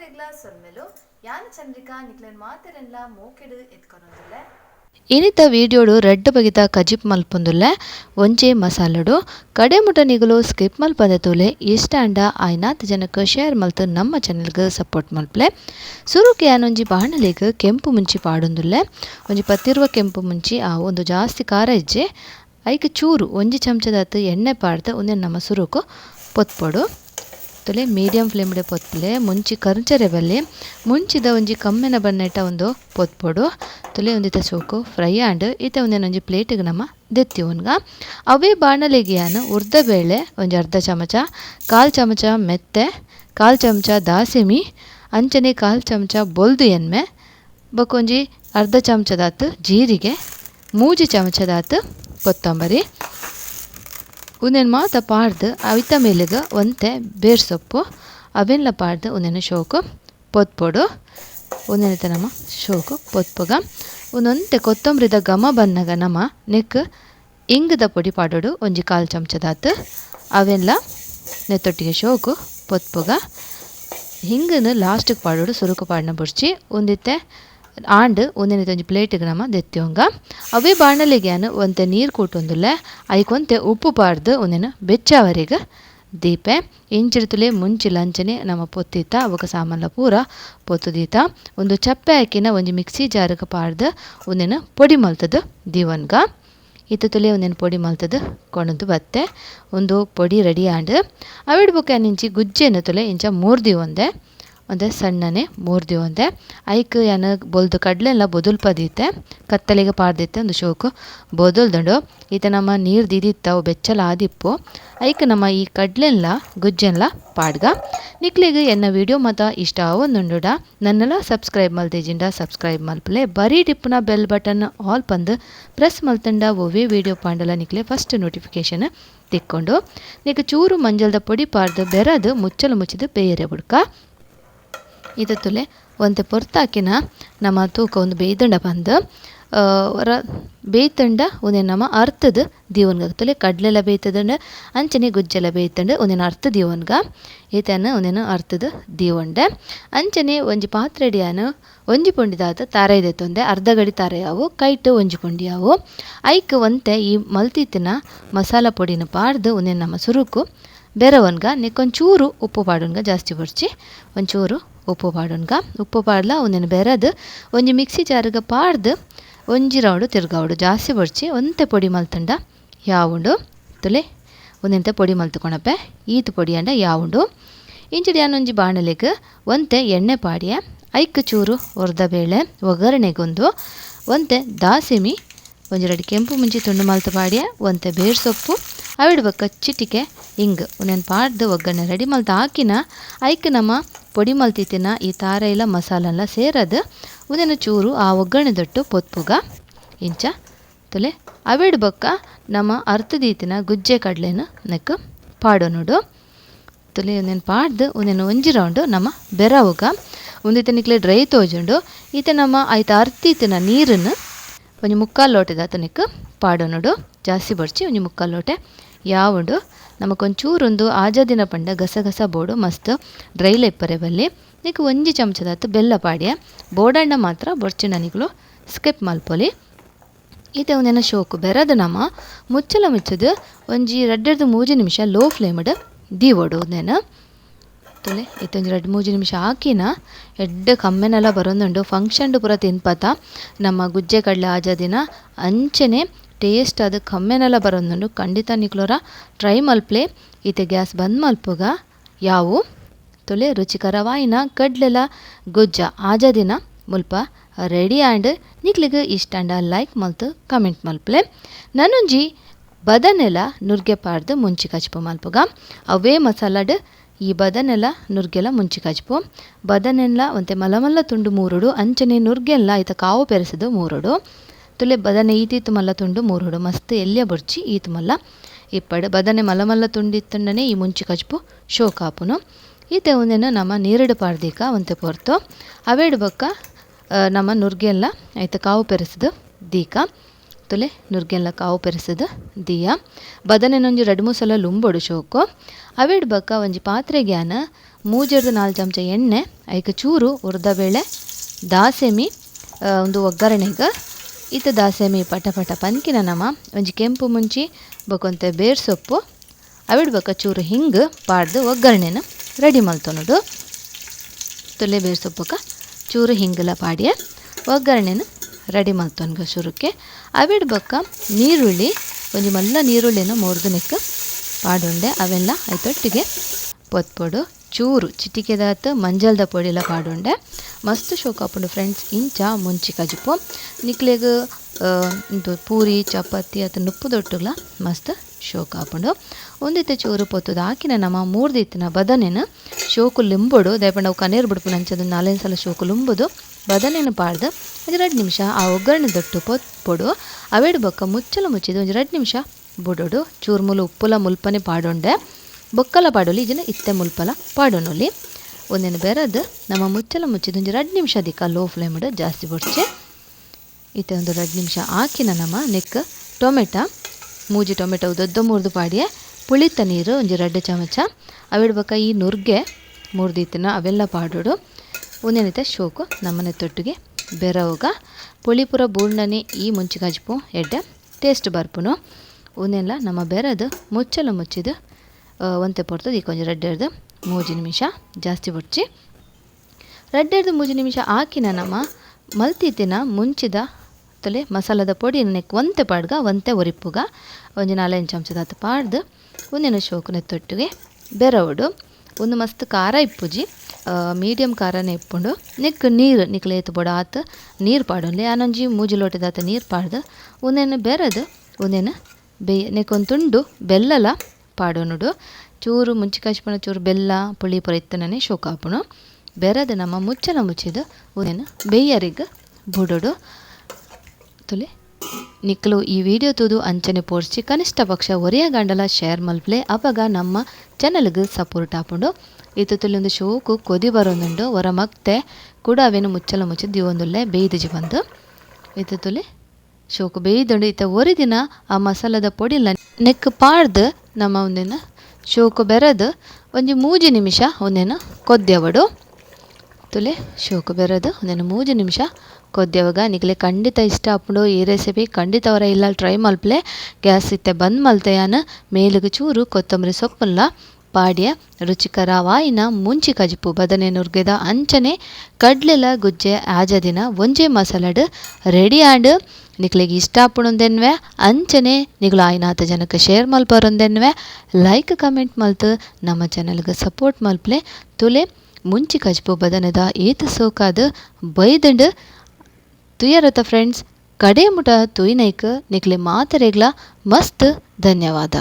ಸೊಲ್ಮೆಲು ಯಾನ ಚಂದ್ರಿಕಾ ನಿಕ್ಲೆನ್ ಮಾತೆರೆನ್ಲ ಮೋಕೆಡು ಎತ್ಕೊನೊಂದುಲ್ಲೆ. ಇನಿತ ವೀಡಿಯೋಡು ರೆಡ್ ಬಗಿತ ಕಜಿಪ್ ಮಲ್ಪೊಂದುಲ್ಲೆ. ಒಂಜೆ ಮಸಾಲಡು, ಕಡೆ ಮುಟ ನಿಗಲು ಸ್ಕಿಪ್ ಮಲ್ಪದ ತೂಲೆ, ಇಷ್ಟ ಅಂಡ ಆಯ್ನಾತ್ ಜನಕ್ಕೆ ಶೇರ್ ಮಲ್ತು ನಮ್ಮ ಚಾನೆಲ್ಗೆ ಸಪೋರ್ಟ್ ಮಲ್ಪಲೆ. ಸುರುಕೆ ಯಾನೊಂಜಿ ಬಾಣಲೆಗ್ ಕೆಂಪು ಮುಂಚಿ ಪಾಡೊಂದುಲ್ಲೆ. ಒಂಜಿ ಪತ್ತಿರುವ ಕೆಂಪು ಮುಂಚಿ ಆ ಒಂದು ಜಾಸ್ತಿ ಖಾರ ಇಜ್ಜೆ. ಐಕ್ ಚೂರು, ಒಂಜಿ ಚಮಚದಾತ್ ಎಣ್ಣೆ ಪಾಡ್ದು ಒಂದೇ ನಮ್ಮ ಸುರುಕು, ಪೊತ್ಪೊಡು. ತುಲೆ ಮೀಡಿಯಂ ಫ್ಲೇಮ್ಡೆ ಪೊತ್ತಲೆ ಮುಂಚಿ ಕರ್ಚರೆ ಬಲ್ಲಿ, ಮುಂಚಿದ ಒಂಜಿ ಕಮ್ಮೆನ ಬನ್ನೆಟ್ಟ ಒಂದು ಪೊತ್ಪೊಡು. ತುಲೆ ಒಂದಿತ ಸೋಕು ಫ್ರೈ ಆಂಡ್ ಈತ ಒಂದೇನ ಒಂಜಿ ಪ್ಲೇಟಿಗೆ ನಮ್ಮ ದೆತ್ತಿ ಉನ್ಗ. ಅವೇ ಬಾಣಲೆಗೆ ಉರ್ದ ಬೇಳೆ, ಒಂಜಿ ಅರ್ಧ ಚಮಚ, ಕಾಲು ಚಮಚ ಮೆತ್ತೆ, ಕಾಲು ಚಮಚ ದಾಸಿಮಿ, ಅಂಚನೆ ಕಾಲು ಚಮಚ ಬೊಲ್ದು ಎನ್ಮೆ ಬಕ್ಕೊಂಜಿ ಅರ್ಧ ಚಮಚದಾತು ಜೀರಿಗೆ, ಮೂಜಿ ಚಮಚದಾತು ಕೊತ್ತಂಬರಿ. ಉಂದೆನ್ ಮಾತ ಪಾಡ್ದು ಅವಿತ ಮೇಲೆಗ ಒಂತೆ ಬೇರ್ ಸೊಪ್ಪು ಅವೆಲ್ಲ ಪಾಡ್ದು ಉಂದೆನ ಶೋಕು ಪೊತ್ಪೊಡು ಉಂದೆನತ ನಮ್ಮ ಶೋಕು ಪೊತ್ಪೊಗ ಒಂದೊಂದೆ ಕೊತ್ತಂಬರಿದ ಘಮ ಬನ್ನಗ ನಮ್ಮ ನೆಕ್ ಇಂಗದ ಪೊಡಿ ಪಾಡೋಡು ಒಂಜಿ ಕಾಲು ಚಮಚದಾತು. ಅವೆಲ್ಲ ನೆತ್ತೊಟ್ಟಿಗೆ ಶೋಕು ಪೊತ್ಪೊಗ ಹಿಂಗನ್ನು ಲಾಸ್ಟಿಗೆ ಪಾಡೋಡು ಸುರುಕು ಪಾಡನ ಬುಡ್ಚಿ ಒಂದಿತ್ತೆ ಆಂಡ್ ಒಂದಿನ ಒಂಜಿ ಪ್ಲೇಟಿಗೆ ನಮ ದೆತ್ಯೋಂಗ ಅವೇ ಅನ್ನು ಒಂತೆ ನೀರು ಕೂಟೊಂದುಲ್ಲೆ, ಐಕೊಂತೆ ಉಪ್ಪು ಪಾಡ್ದು ಒಂದಿನ ಬೆಚ್ಚವರೆಗೆ ದೀಪೆ. ಇಂಚಿಡ್ತುಲೆ ಮುಂಚಿ ಲಂಚನೆ ನಮ್ಮ ಪೊತ್ತಿತ್ತ, ಅವಕ ಸಾಮಾನ್ಲ ಪೂರ ಪೊತ್ತುದೀತ. ಒಂದು ಚಪ್ಪೆ ಹಾಕಿನ ಒಂಜಿ ಮಿಕ್ಸಿ ಜಾರ್ಗೆ ಪಾಡ್ದು ಒಂದಿನ ಪೊಡಿ ಮಲ್ತದು ದೀವನ್ಗ. ಇತ್ತ ತುಲೆ ಒಂದಿನ ಪೊಡಿ ಮಲ್ತದು ಕೊಣದು ಬತ್ತೆ. ಒಂದು ಪೊಡಿ ರೆಡಿ ಆಂಡ್ ಅವಿಡ್ ಬೊಕ್ಕ ನಿಂಚಿ ಗುಜ್ಜೆನ ತುಲೆ ಇಂಚ ಮೂರ್ದಿ ಒಂದೆ ಒಂದೆ ಸಣ್ಣನೆ ಮೂರ್ದಿ ಒಂದೆ ಐಕ್ ಏನು ಬೊಲ್ದು ಕಡ್ಲೆಲ್ಲ ಬೊದುಲ್ಪದೀತೆ ಕತ್ತಲಿಗೆ ಪಾಡ್ದಿತ್ತೆ ಒಂದು ಶೋಕು. ಬೊದಲ್ದುಂಡು, ಈತ ನಮ್ಮ ನೀರು ದಿದಿತ್ತ, ಅವು ಬೆಚ್ಚಲ ಆದಿಪ್ಪು. ಐಕ್, ನಮ್ಮ ಈ ಕಡ್ಲೆಲ್ಲ, ಗುಜ್ಜೆಲ್ಲ ಪಾಡ್ಗ. ನಿಕ್ಲಿಗೆ ಎನ್ನ ವಿಡಿಯೋ ಮತ ಇಷ್ಟ ಆವೊಂದುಂಡುಡ, ನನ್ನೆಲ್ಲ ಸಬ್ಸ್ಕ್ರೈಬ್ ಮಲ್ತಿಜಿಂಡ ಸಬ್ಸ್ಕ್ರೈಬ್ ಮಲ್ಪಲೆ. ಬರೀ ಟಿಪ್ಪನ ಬೆಲ್ ಬಟನ್ ಆಲ್ ಪಂದು, ಪ್ರೆಸ್ ಮಲ್ತಂಡ ಒವೇ ವಿಡಿಯೋ ಪಾಂಡಲ ನಿಕ್ಲೆ ಫಸ್ಟ್ ನೋಟಿಫಿಕೇಶನ್ ತಿಕ್ಕೊಂಡು. ನಿಕ್ ಚೂರು ಮಂಜಲ್ದ ಪೊಡಿ ಪಾಡ್ದು, ಬೆರದು, ಮುಚ್ಚಲು ಮುಚ್ಚಿದು ಬೇರೆ ಬುಡ್ಕ. ಇದು ತುಲೆ ಒಂತೆ ಪೊರ್ತಾಕಿನ ನಮ್ಮ ತೂಕ, ಒಂದು ಬೇಯ್ದಂಡ ಬಂದು ರ ಬೇಯ್ತಂಡ ಒಂದೇ ನಮ್ಮ ಅರ್ಥದ ದೀವನ್ಗ. ತುಲೆ, ಕಡ್ಲೆಲ ಬೇಯ್ತದಂಡ ಅಂಚನೆ ಗುಜ್ಜೆಲ್ಲ ಬೇಯ್ತಂಡ ಒಂದೇನು ಅರ್ಥ ದೀವನ್ಗ. ಏತನ ಒಂದೇನು ಅರ್ಥದ ದೀವಂಡ. ಅಂಚನೆ ಒಂಜಿ ಪಾತ್ರೆಡಿಯಾನು, ಒಂಜಿ ಪುಂಡಿದಾತ ತಾರೈದೆ ತೊಂದೆ. ಅರ್ಧ ಗಡಿ ತಾರೆಯಾವು ಕೈಟ್ ಒಂಜಿ ಪುಂಡಿಯಾವು ಐಕ್ ಒಂತೆ ಈ ಮಲ್ತಿತ್ತಿನ ಮಸಾಲ ಪೊಡಿನ ಪಾಡ್ದು ಒಂದೇನು ನಮ್ಮ ಸುರುಕು. ಬೆರವನ್ಗ ನೆಕ್ಕೊಂಚೂರು ಉಪ್ಪು ಪಾಡುನ್ಗ ಜಾಸ್ತಿ ಬರ್ಚಿ, ಒಂಚೂರು ಉಪ್ಪು ಪಾಡುನ್ಗ ಉಪ್ಪು ಪಾಡ್ಲ, ಒಂದಿನ ಬೆರದು, ಒಂಜಿ ಮಿಕ್ಸಿ ಜಾರ್ಗ ಪಾಡ್ದು, ಒಂಜಿ ರೌಡು ತಿರ್ಗಾವುಡು, ಜಾಸ್ತಿ ಬರ್ಚಿ, ಒಂತೆ ಪೊಡಿ ಮಲ್ತಂಡ, ಯಾವುಂಡು? ತುಲೆ ಒಂದಿನ ಪೊಡಿ ಮಲ್ತುಕೊಣಪ್ಪೆ, ಈತ್ ಪೊಡಿ ಅಂಡ ಯಾವುಂಡು? ಇಂಚಿಡಿ ಅನ್ನೊಂಜಿ ಬಾಣಲಿಗೆ, ಒಂತೆ ಎಣ್ಣೆ ಪಾಡಿಯ, ಐಕ್ ಚೂರು ಒರ್ದ ಬೇಳೆ, ಒಗ್ಗರಣೆಗೊಂದು, ಒಂತೆ ದಾಸಿಮಿ ಒಂಜಿ ರಡ್ಡ್ ಕೆಂಪು ಮುಂಚಿ ತುಂಡು ಮಲ್ತ ಪಾಡ್ಯ ಒಂತೆ ಬೇರ್ ಸೊಪ್ಪು ಅವಿಡ್ ಬೊಕ್ಕ ಚಿಟಿಕೆ ಹಿಂಗೆ ಒಂದೆನ್ ಪಾಡ್ದು ಒಗ್ಗರಣೆ ರೆಡಿ ಮಲ್ತ್ ಹಾಕಿನ, ಐಕ್ ನಮ್ಮ ಪೊಡಿ ಮಲ್ತಿತ್ತಿನ ಈ ತಾರ ಇಲ್ಲ ಮಸಾಲೆಲ್ಲ ಸೇರದು ಒಂದೇನು ಚೂರು ಆ ಒಗ್ಗರಣೆ ದೊಟ್ಟು ಪೊತ್ಪುಗ. ಇಂಚ, ತುಲೆ ಅವಿಡ್ ಬೊಕ್ಕ ನಮ್ಮ ಅರ್ಥದೀತಿನ ಗುಜ್ಜೆ ಕಡಲೆನ ನೆಕ್ ಪಾಡೋನುಡು ತುಲೆ ಒಂದೇನು ಪಾಡ್ದು ಒಂದೇನು ಒಂಜಿ ರೌಂಡು ನಮ್ಮ ಬೆರವುಗ. ಒಂದಿತ್ತ ನಿಕ್ಲೆ ಡ್ರೈ ತೋಜುಂಡು, ಈತ ನಮ್ಮ ಐತ ಅರ್ತಿತ್ತಿನ ನೀರನ್ನು ಒಂಜಿ ಮುಕ್ಕಾಲು ಲೋಟೆ ಆತನಿಕ್ ಪಾಡೋನುಡು ಜಾಸ್ತಿ ಬರ್ಚಿ ಒಂಜಿ ಮುಕ್ಕಾಲು ಲೋಟೆ. ಯಾವುಂಡು ನಮಕೊಂಚೂರೊಂದು ಆಜಾದಿನ ಪಂಡ ಗಸಗಸ ಬೋಡು. ಮಸ್ತ್ ಡ್ರೈ ಲೈಪರೆ ಬಲ್ಲಿ. ನಿಕ್ ಒಂಜಿ ಚಮಚದಾತು ಬೆಲ್ಲ ಪಾಡ್ಯ. ಬೋಡಣ್ಣ ಮಾತ್ರ ಬೊರ್ಚಿ ನನಗ್ಲು ಸ್ಕಿಪ್ ಮಲ್ಪೊಲಿ ಇದೆ ಒಂದೇನ ಶೋಕು. ಬೆರದ ನಮ. ಮುಚ್ಚಲ ಮುಚ್ಚದು ಒಂಜಿ ರಡ್ಡೆರ್ದು ಮೂಜಿ ನಿಮಿಷ ಲೋ ಫ್ಲೇಮ್ಡ್ ದೀವೊಡು ಒಂದೇನ ತುಲೆ ಇತ್ತೊಂಜಿ ರಡ್ಡ್ ಮೂಜಿ ನಿಮಿಷ ಹಾಕಿನ ಎಡ್ಡೆ ಕಮ್ಮೆನೆಲ್ಲ ಬರೋಂದುಂಡು ಫಂಕ್ಷನ್ಡು ಪೂರ ತಿನ್ಪತ ನಮ್ಮ ಗುಜ್ಜೆ ಕಡ್ಲೆ ಆಜಾದಿನ ಅಂಚನೆ ಟೇಸ್ಟ್ ಅದು ಕಮ್ಮೆನೆಲ್ಲ ಬರೋಂದುಂಡು ಖಂಡಿತ ನಿಕ್ಲೋರ ಟ್ರೈ ಮಲ್ಪ್ಲೆ ಈತೆ ಗ್ಯಾಸ್ ಬಂದ್ ಮಲ್ಪುಗ ಯಾವು ತುಲೆ ರುಚಿಕರವಾಯಿನ ಕಡ್ಲೆಲ ಗೊಜ್ಜ ಆಜಾದಿನ ಮುಲ್ಪ ರೆಡಿ ಆ್ಯಂಡ್ ನಿಕ್ಲಿಗೆ ಇಷ್ಟ ಅಂಡ ಲೈಕ್ ಮಲ್ತು ಕಮೆಂಟ್ ಮಲ್ಪ್ಲೆ ನನ್ನೊಂಜಿ ಬದನೆಲ ನುರ್ಗೆ ಪಾಡ್ದು ಮುಂಚಿ ಕಚ್ಪು ಮಲ್ಪುಗ ಅವೇ ಮಸಾಲಡ್ ಈ ಬದನೆಲ್ಲ ನುರ್ಗೆಲ ಮುಂಚಿ ಕಚ್ಪು ಬದನೆಲ್ಲ ಒಂತೆ ಮಲಮಲ್ಲ ತುಂಡು ಮೂರುಡು, ಅಂಚನೆ ನುರ್ಗೆಲ್ಲ ಐತ ಕಾವು ಪೆರೆಸದು ಮೂರುಡು. ತುಲೆ ಬದನೆ ಈತೀತು ಮಲ್ಲ ತುಂಡು ಮೂರುಡು, ಮಸ್ತ್ ಎಲ್ಯ ಬುರ್ಚಿ ಈತ್ ಮಲ್ಲ. ಇಪ್ಪಡ್ ಬದನೆ ಮಲಮಲ್ಲ ತುಂಡಿತ್ತುಂಡನೆ ಈ ಮುಂಚಿ ಕಚ್ಪು ಶೋಕಾಪುನು ಈತೆ ಒಂದೇನು ನಮ್ಮ ನೀರಡು ಪಾರ್ದೀಕ ಒಂತೆ ಪೊರ್ತು. ಅವೇಡು ಬಕ್ಕ ನಮ್ಮ ನುರ್ಗೆಲ್ಲ ಐತ ಕಾವು ಪೆರೆಸದು ದೀಕ. ತುಲೆ ನುರ್ಗೆಲ್ಲ ಕಾವು ಪೆರೆಸದ ದಿಯ. ಬದನೆನೊಂಜಿ ರಡ್ಡ್ ಮೂರು ಸಲ ಲುಂಬೊಡು ಶೋಕು. ಅವೆಡ್ ಬಕ್ಕ ಒಂಜಿ ಪಾತ್ರೆಗ್ಯಾನ ಮೂಜರ್ದ ನಾಲ್ಕು ಚಮಚ ಎಣ್ಣೆ, ಐಕ ಚೂರು ಉರ್ದ ಬೇಳೆ, ದಾಸೆಮಿ ಒಂದು ಒಗ್ಗರಣೆಗ. ಇತ್ತ ದಾಸೆಮಿ ಪಟ ಪಟ ಪನ್ಕಿನ ನಮ, ಒಂಜಿ ಕೆಂಪು ಮುಂಚಿ ಬೊಕೊಂತೆ ಬೇರ್ ಸೊಪ್ಪು. ಅವಿಡ್ ಬಕ್ಕ ಚೂರು ಹಿಂಗೆ ಪಾಡ್ದು ಒಗ್ಗರಣೆನ ರೆಡಿ ಮಲ್ತೊನದು ತೊಲೆ ಬೇರ್ ಸೊಪ್ಪುಕ ಚೂರು ಹಿಂಗಲ ಪಾಡ್ಯ ಒಗ್ಗರಣೆನ ರೆಡಿ ಮಲ್ತೊನ್ಗ ಶುರುಕ್ಕೆ. ಅವಿಡ್ಬೇಕ ನೀರುಳ್ಳಿ, ಒಂಜಿ ಮಲ್ಲ ನೀರುಳ್ಳಿನ ಮುರ್ದು ನೆಕ್ ಪಾಡುಂಡೆ, ಅವೆಲ್ಲ ಐತೊಟ್ಟಿಗೆ. ಪೊತ್ಪೊಡು, ಚೂರು, ಚಿಟಿಕೆದಾತ, ಮಂಜಲ್ದ ಪೊಡಿಲ ಪಾಡುಂಡೆ. ಮಸ್ತ್ ಶೋಕ್ ಆಪುಂಡು ಫ್ರೆಂಡ್ಸ್ ಇಂಚ ಮುಂಚಿ ಕಜಿಪು ನಿಕ್ಲೆಗ್ ಇಂತು ಪೂರಿ, ಚಪಾತಿ ಅತ ನುಪ್ಪುದೊಟ್ಟುಗ್ಲ ಮಸ್ತ್ ಶೋಕ್ ಆಪುಂಡು ಒಂದಿತ್ತೆ ಚೂರು ಪೊತ್ತುದು ಆಕಿನ ನಮ್ಮ ಮೂರು ದಿತ್ತಿನ ಬದನೆನ ಶೋಕು ಲಿಂಬುಡು. ದಯಪಂಡ ಅವು ಕಣ್ಣೀರು ಬಿಡ್ಪು ನಂಚದು ನಾಲ್ಕು ಸಲ ಶೋಕು ಲಿಂಬುದು. ಬದನೆನ ಪಾಡ್ದು ಒಂದು ಎರಡು ನಿಮಿಷ ಆ ಒಗ್ಗರಣೆ ದೊಟ್ಟು ಪೊಡು ಅವೇಡು ಬೊಕ್ಕ ಮುಚ್ಚಲ ಮುಚ್ಚಿದು ಒಂದು ಎರಡು ನಿಮಿಷ ಬುಡೋಡು. ಚೂರು ಮುಲು ಉಪ್ಪುಲ ಮುಲ್ಪನೆ ಪಾಡೊಂಡೆ. ಬೊಕ್ಕಲ ಪಾಡೋಲಿ ಇದನ್ನ ಇತ್ತೆ ಮುಲ್ಪಲ ಪಾಡೋನೊಲಿ. ಒಂದೇನು ಬೆರದು ನಮ್ಮ ಮುಚ್ಚಲ ಮುಚ್ಚಿದ ಒಂದು ಎರಡು ನಿಮಿಷ ದಿಕ್ಕ ಲೋ ಫ್ಲೇಮ್ಡ್ ಜಾಸ್ತಿ ಬೊಡ್ಚೆ. ಇತ್ತೆ ಒಂದು ಎರಡು ನಿಮಿಷ ಹಾಕಿನ ನಮ್ಮ ನೆಕ್ ಟೊಮೆಟೊ, ಮೂಜಿ ಟೊಮೆಟೊ ದೊಡ್ಡ ಮುರಿದು ಪಾಡಿಯೆ, ಪುಳಿತ ನೀರು ಒಂಜಿ ಎರಡು ಚಮಚ, ಅವಿಡ್ಬೇಕ ಈ ನುರ್ಗೆ ಮುರಿದಿತ್ತಿನ ಅವೆಲ್ಲ ಪಾಡೋಡು. ಒಂದೇನೈತೆ ಶೋಕು ನಮ್ಮನೆ ತೊಟ್ಟಿಗೆ ಬೆರವಾಗ. ಪುಳಿಪುರ ಬೂರ್ಣನೆ ಈ ಮುಂಚಿ ಕಜ್ಪು ಎಡ್ಡೆ ಟೇಸ್ಟ್ ಬರ್ಪುನು. ಒಂದೆಲ್ಲ ನಮ್ಮ ಬೆರದು ಮುಚ್ಚಲು ಮುಚ್ಚಿದು ಒಂತೆ ಪೊರ್ತದ ಈ ಕೊಂಚ ರೆಡ್ಡೆರ್ದು ಮೂಜಿ ನಿಮಿಷ, ಜಾಸ್ತಿ ಬುಡ್ಚಿ. ರೆಡ್ಡೆರ್ದು ಮೂಜಿ ನಿಮಿಷ ಹಾಕಿನ ನಮ್ಮ ಮಲ್ತಿತ್ತಿನ ಮುಂಚಿದ ತಲೆ ಮಸಾಲದ ಪೊಡಿ ನೆಕ್ ಒಂತೆ ಪಾಡ್ಗ, ಒಂತೆ ಒರಿಪ್ಪುಗ ಒಂಜಿ ನಾಲ್ಕು ಚಮಚದ ಹತ್ತು ಪಾಡ್ದು ಒಂದಿನ ಶೋಕನ ತೊಟ್ಟಿಗೆ ಬೆರವಡು. ಒಂದು ಮಸ್ತ್ ಖಾರ ಇಪ್ಪುಜಿ ಮೀಡಿಯಮ್ ಖಾರನೇ ಇಪ್ಪುಂಡು. ನಿಕ್ ನೀರು ನಿಕ್ಲೆ ಬಡ ಆತ ನೀರು ಪಾಡೋಲಿ ಆನೊಂಜಿ ಮೂಜಿ ಲೋಟದಾತ ನೀರು ಪಾಡ್ದು. ಒಂದೇನು ಬೆರದು ಒಂದೇನು ಬೇ ನೆಕ್ಕೊಂದು ಒಂದು ತುಂಡು ಬೆಲ್ಲಲ ಪಾಡೋನುಡು ಚೂರು ಮುಂಚಿ ಚೂರು ಬೆಲ್ಲ, ಪುಳಿ ಪುರ ಇತ್ತನೇ ಶೋಕಾಪುನು ಬೆರದ ನಮ್ಮ ಮುಚ್ಚಲ ಮುಚ್ಚಿದ ಒಂದೇನು ಬೇಯರಿಗೆ ಬುಡೋಡು. ತುಲೆ, ನಿಕ್ಲು ಈ ವಿಡಿಯೋ ತೂದು ಅಂಚನೆ ಪೋರ್ಸಿ ಕನಿಷ್ಠ ಪಕ್ಷ ಒರೆಯ ಗಂಡಲ ಶೇರ್ ಮಲ್ಪ್ಲೆ ಅವಾಗ ನಮ್ಮ ಚಾನಲ್ಗೆ ಸಪೋರ್ಟ್ ಆಪುಂಡು ಇತ್ತು ತುಲೊಂದು ಶೋಕು ಕೊದಿ ಬರೋದುಂಡು, ಹೊರ ಮತ್ತೆ ಕೂಡ ಅವೇನು ಮುಚ್ಚಲ ಮುಚ್ಚಿದ ದಿವೊಂದುಲ್ಲೆ ಬೇಯ್ದಿಜಿ ಬಂದು. ಇತ್ತು ತುಲೆ, ಶೋಕು ಬೇಯ್ದುಂಡು, ಇತ್ತ ಒರಿದಿನ ಆ ಮಸಾಲದ ಪೊಡಿಲ ನೆಕ್ ಪಾಡ್ದು ನಮ್ಮ ಒಂದಿನ? ಶೋಕು ಬೆರೆದು ಒಂಜಿ ಮೂಜಿ ನಿಮಿಷ ಒಂದೇನು ಕೊದ್ಯವಡು. ತುಲೆ, ಶೋಕು ಬೆರೆದು ಒಂದೇನು ಮೂಜಿ ನಿಮಿಷ ಕೊದ್ಯವಾಗ ನಿಗಲೆ ಖಂಡಿತ ಇಷ್ಟ ಆಪುಂಡು. ಈ ರೆಸಿಪಿ ಖಂಡಿತ ಅವರ ಇಲ್ಲ ಟ್ರೈ ಮಲ್ಪಲೆ. ಗ್ಯಾಸ್ ಇತ್ತೆ ಬಂದ್ ಮಲ್ತೆಯಾನ. ಮೇಲಿಗೆ ಚೂರು ಕೊತ್ತಂಬರಿ ಸೊಪ್ಪಲ್ಲ ಪಾಡ್ಯ. ರುಚಿಕರ ವಾಯಿನ ಮುಂಚಿ ಕಜಿಪು ಬದನೆ ನುರ್ಗೆದ ಅಂಚನೆ. ಕಡ್ಲೆಲ, ಗುಜ್ಜೆ, ಆಜದಿನ, ಒಂಜೆ ಮಸಾಲಡ್ ರೆಡಿ ಆಂಡ್ ನಿಕ್ಲೆಗ್ ಇಷ್ಟ ಆಪುಣೊಂದೆನ್ವೆ ಅಂಚನೆ ನಿಗಳು ಆಯ್ನಾತ ಜನಕ್ಕೆ ಶೇರ್ ಮಲ್ಪರೊಂದೆನ್ವೆ ಲೈಕ್, ಕಮೆಂಟ್ ಮಲ್ತು ನಮ್ಮ ಚಾನಲ್ಗೆ ಸಪೋರ್ಟ್ ಮಲ್ಪ್ಲೆ. ತುಲೆ ಮುಂಚಿ ಕಜ್ಪು ಬದನದ ಏತ ಸೋಕಾದ ಬೈದಂಡು. ತುಯರತ ಫ್ರೆಂಡ್ಸ್ ಕಡೆ ಮುಟ ತುಯ್ನೈಕ್ ನಿಕ್ಲೆ ಮಾತರೆಗ್ಲ ಮಸ್ತ್ ಧನ್ಯವಾದ.